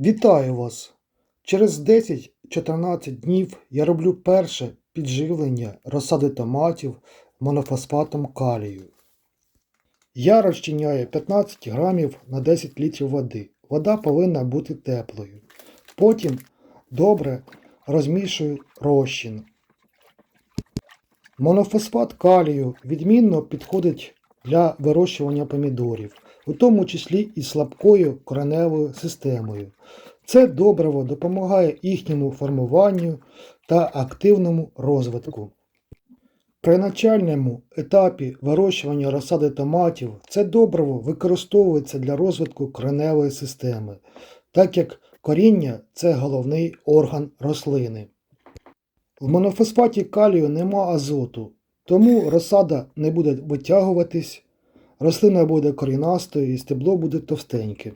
Вітаю вас! Через 10-14 днів я роблю перше підживлення розсади томатів монофосфатом калію. Я розчиняю 15 грамів на 10 літрів води. Вода повинна бути теплою. Потім добре розмішую розчин. Монофосфат калію відмінно підходить для вирощування помідорів, у тому числі і слабкою кореневою системою. Це добриво допомагає їхньому формуванню та активному розвитку. При начальному етапі вирощування розсади томатів це добриво використовується для розвитку кореневої системи, так як коріння це головний орган рослини. В монофосфаті калію нема азоту, тому розсада не буде витягуватись, рослина буде корінастою і стебло буде товстеньке.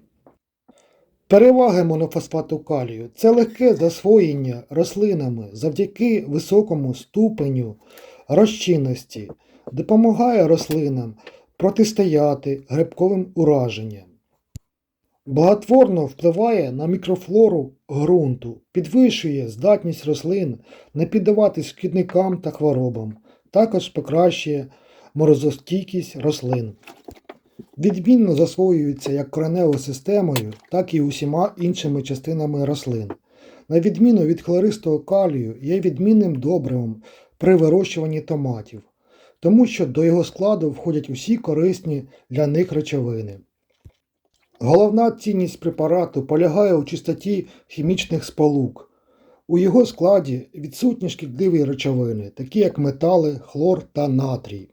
Переваги монофосфату калію це легке засвоєння рослинами завдяки високому ступеню розчинності, допомагає рослинам протистояти грибковим ураженням. Благотворно впливає на мікрофлору ґрунту, підвищує здатність рослин не піддаватись шкідникам та хворобам, також покращує морозостійкість рослин. Відмінно засвоюється як кореневою системою, так і усіма іншими частинами рослин. На відміну від хлористого калію, є відмінним добривом при вирощуванні томатів, тому що до його складу входять усі корисні для них речовини. Головна цінність препарату полягає у чистоті хімічних сполук. У його складі відсутні шкідливі речовини, такі як метали, хлор та натрій.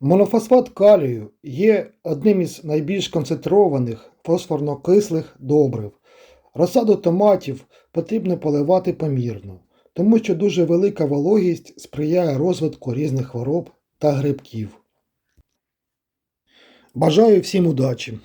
Монофосфат калію є одним із найбільш концентрованих фосфорно-кислих добрив. Розсаду томатів потрібно поливати помірно, тому що дуже велика вологість сприяє розвитку різних хвороб та грибків. Бажаю всім удачі!